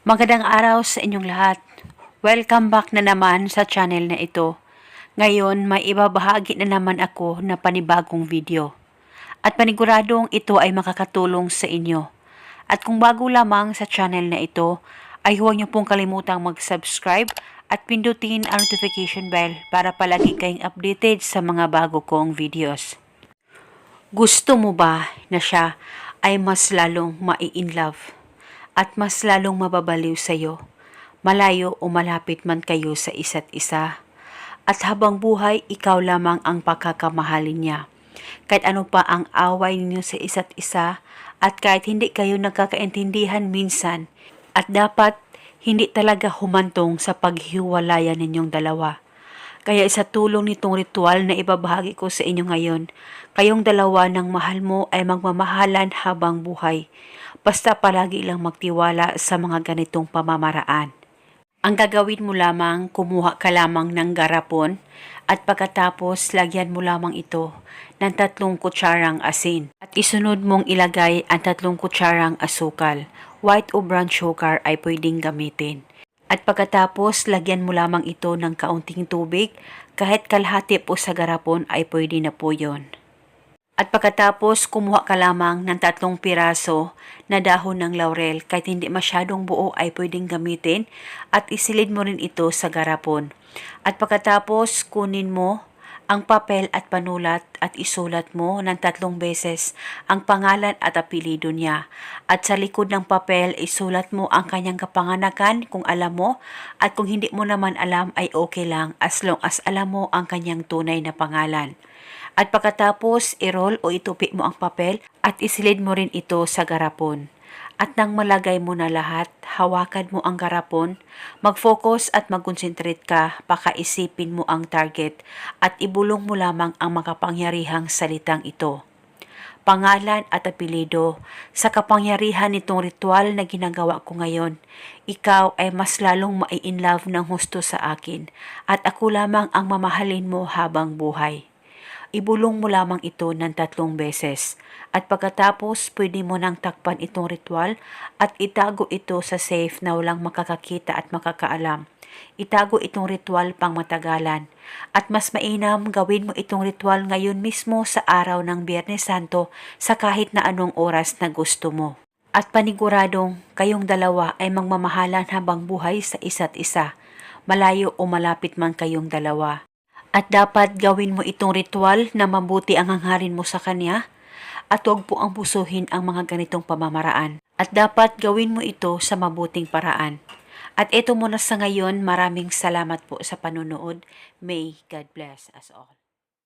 Magandang araw sa inyong lahat. Welcome back na naman sa channel na ito. Ngayon, may ibabahagi na naman ako na panibagong video. At paniguradong ito ay makakatulong sa inyo. At kung bago lamang sa channel na ito, ay huwag niyo pong kalimutang mag-subscribe at pindutin ang notification bell para palagi kayong updated sa mga bago kong videos. Gusto mo ba na siya ay mas lalong mai-in love at mas lalong mababaliw sa iyo, malayo o malapit man kayo sa isa't isa? At habang buhay, ikaw lamang ang pagkakamahalin niya. Kahit ano pa ang away ninyo sa isa't isa at kahit hindi kayo nagkakaintindihan minsan at dapat hindi talaga humantong sa paghiwalayan ninyong dalawa. Kaya sa tulong nitong ritual na ibabahagi ko sa inyo ngayon, kayong dalawa ng mahal mo ay magmamahalan habang buhay. Basta palagi lang magtiwala sa mga ganitong pamamaraan. Ang gagawin mo lamang, kumuha ka lamang ng garapon at pagkatapos lagyan mo lamang ito ng tatlong kutsarang asin. At isunod mong ilagay ang tatlong kutsarang asukal. White o brown sugar ay pwedeng gamitin. At pagkatapos, lagyan mo lamang ito ng kaunting tubig. Kahit kalahati po sa garapon ay pwede na po yon. At pagkatapos, kumuha ka lamang ng tatlong piraso na dahon ng laurel kahit hindi masyadong buo ay pwedeng gamitin at isilid mo rin ito sa garapon. At pagkatapos, kunin mo ang papel at panulat at isulat mo ng tatlong beses ang pangalan at apelido niya. At sa likod ng papel, isulat mo ang kanyang kapanganakan kung alam mo at kung hindi mo naman alam ay okay lang as long as alam mo ang kanyang tunay na pangalan. At pagkatapos, i-roll o itupi mo ang papel at isilid mo rin ito sa garapon. At nang malagay mo na lahat, hawakan mo ang garapon, mag-focus at mag-concentrate ka, pakaisipin mo ang target at ibulong mo lamang ang makapangyarihang salitang ito. Pangalan at apelido, sa kapangyarihan nitong ritual na ginagawa ko ngayon, ikaw ay mas lalong mai-in love ng husto sa akin at ako lamang ang mamahalin mo habang buhay ibulong mo lamang ito ng tatlong beses. At pagkatapos, pwede mo nang takpan itong ritual at itago ito sa safe na walang makakakita at makakaalam. Itago itong ritual pang matagalan. At mas mainam gawin mo itong ritual ngayon mismo sa araw ng Biyernes Santo sa kahit na anong oras na gusto mo. At paniguradong kayong dalawa ay magmamahalan habang buhay sa isa't isa, malayo o malapit man kayong dalawa. At dapat gawin mo itong ritual na mabuti ang hangharin mo sa kanya at huwag po ang pusuhin ang mga ganitong pamamaraan. At dapat gawin mo ito sa mabuting paraan. At ito muna sa ngayon, maraming salamat po sa panonood. May God bless us all.